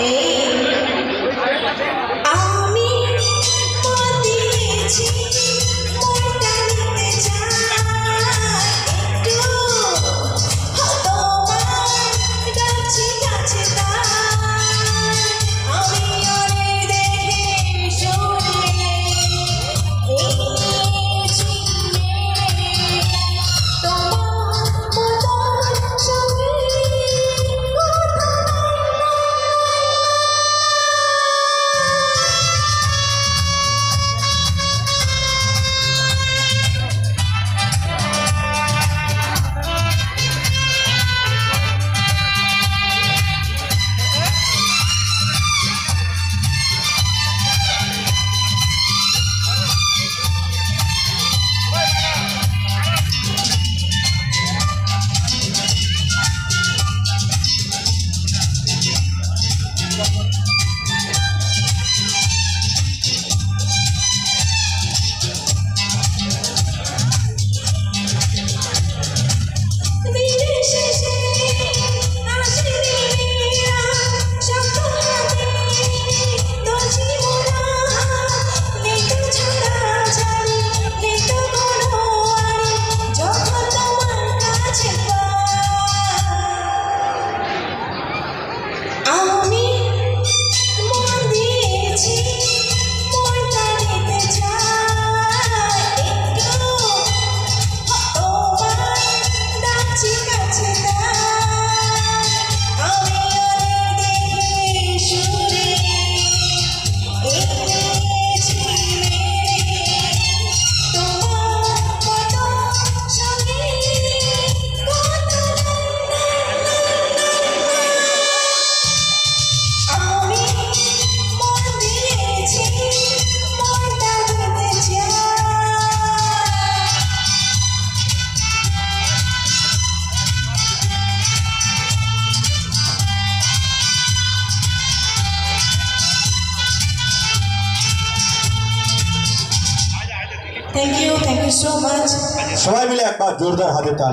Hey. Thank you thank you so much সবাই মিলে একবার জোরদার হাতে